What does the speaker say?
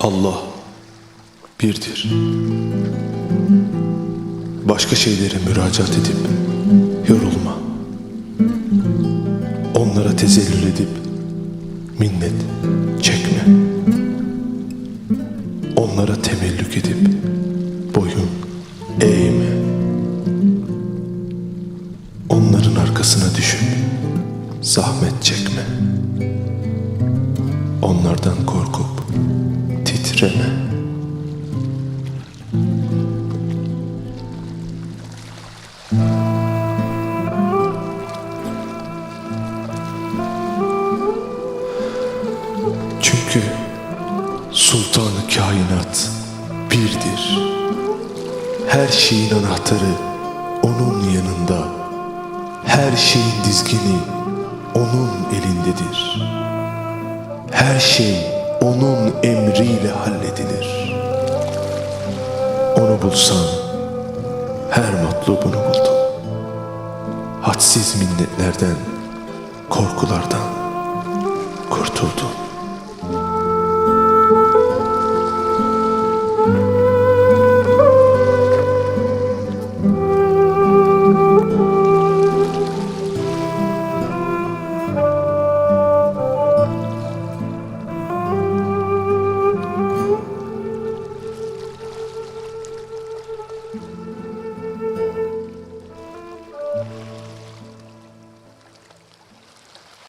Allah birdir. Başka şeylere müracaat edip yorulma. Onlara tezellül edip minnet çekme. Onlara temellük edip boyun eğme. Onların arkasına düşüp zahmet çekme. Onlardan korkup titreme. Çünkü sultanı kainat birdir. Her şeyin anahtarı onun yanında. Her şeyin dizgini onun elindedir. Her şey onun emriyle halledilir. Onu bulsan her matlubunu buldun. Hadsiz minnetlerden, korkulardan kurtuldun.